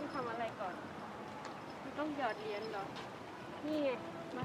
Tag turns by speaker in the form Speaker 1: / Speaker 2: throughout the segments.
Speaker 1: ต้องทำอะไรก่อน ต้องหยอดเหรียญหรอ นี่ไงมา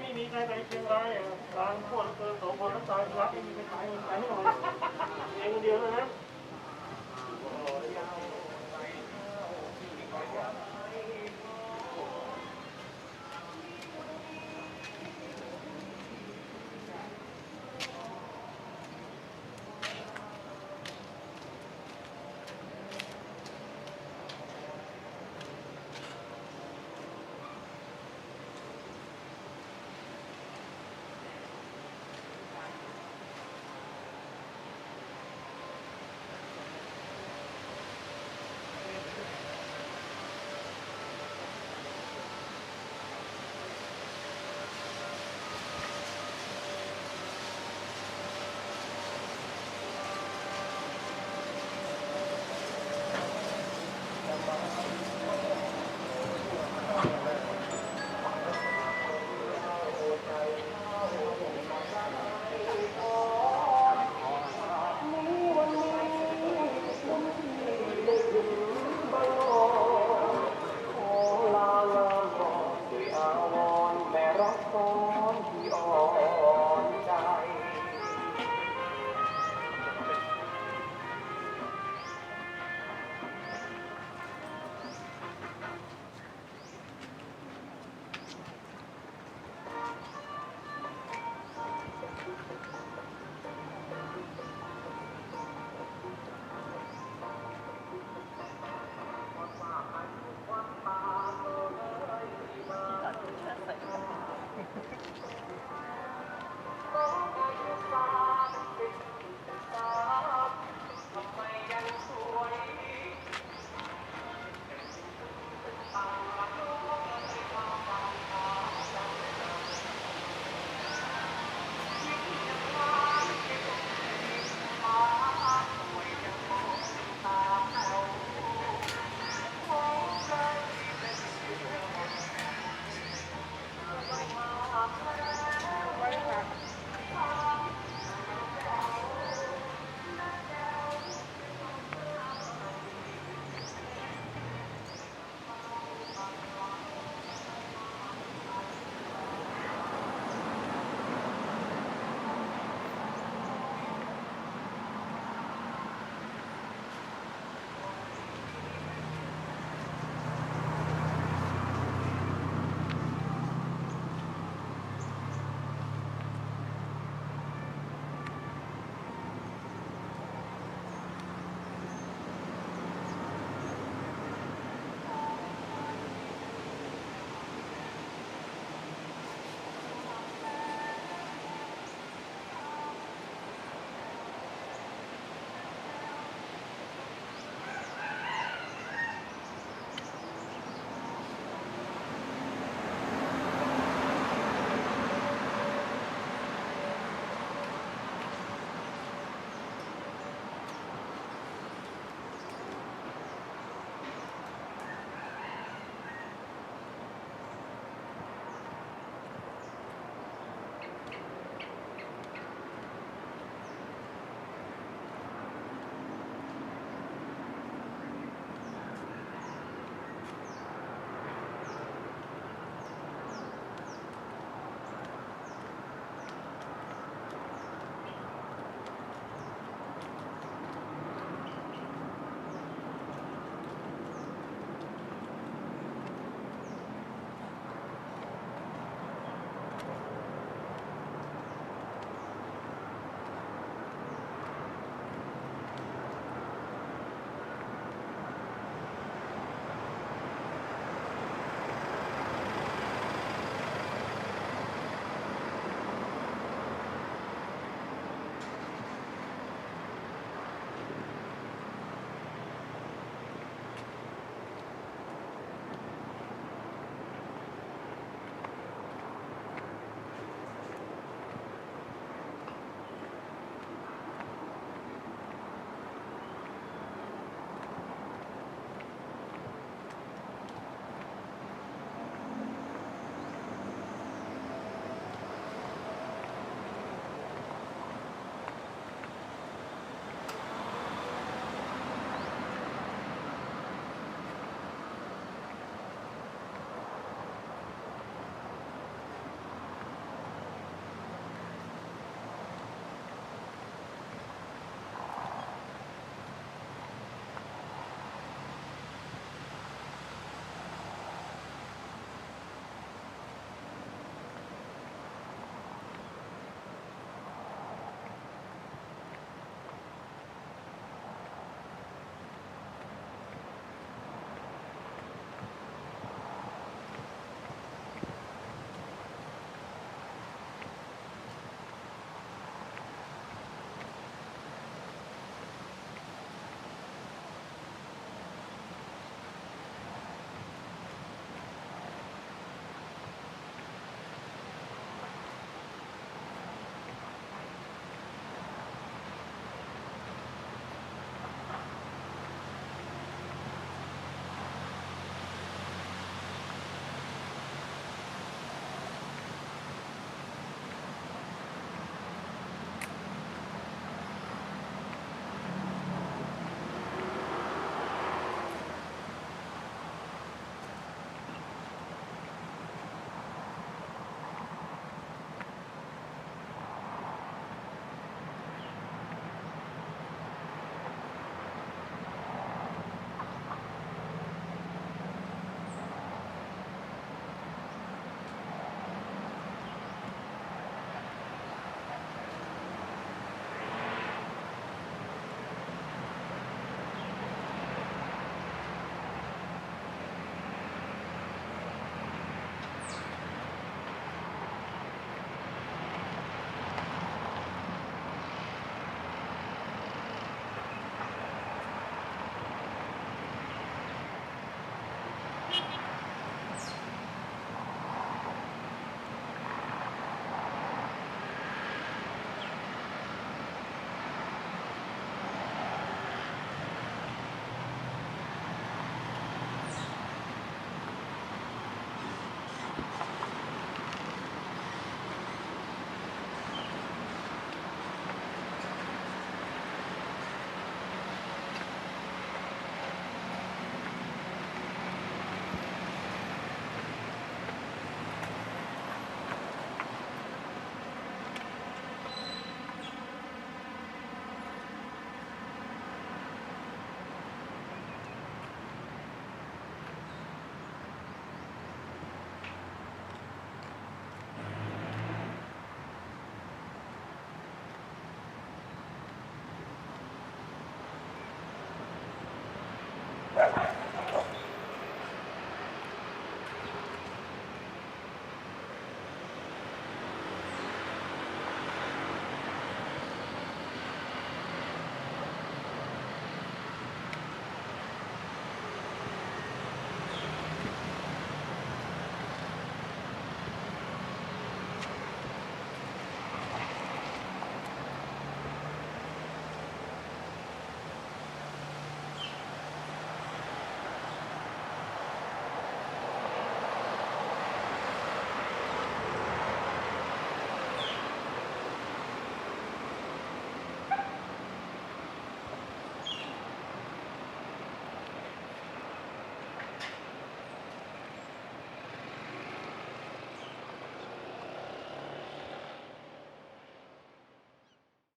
Speaker 1: ไม่มีใครไปเชียงรายอ่ะบางคนคือสองคนตาลรักไม่มีใครไปไปไม่หน่อยเองเดียวเลยนะ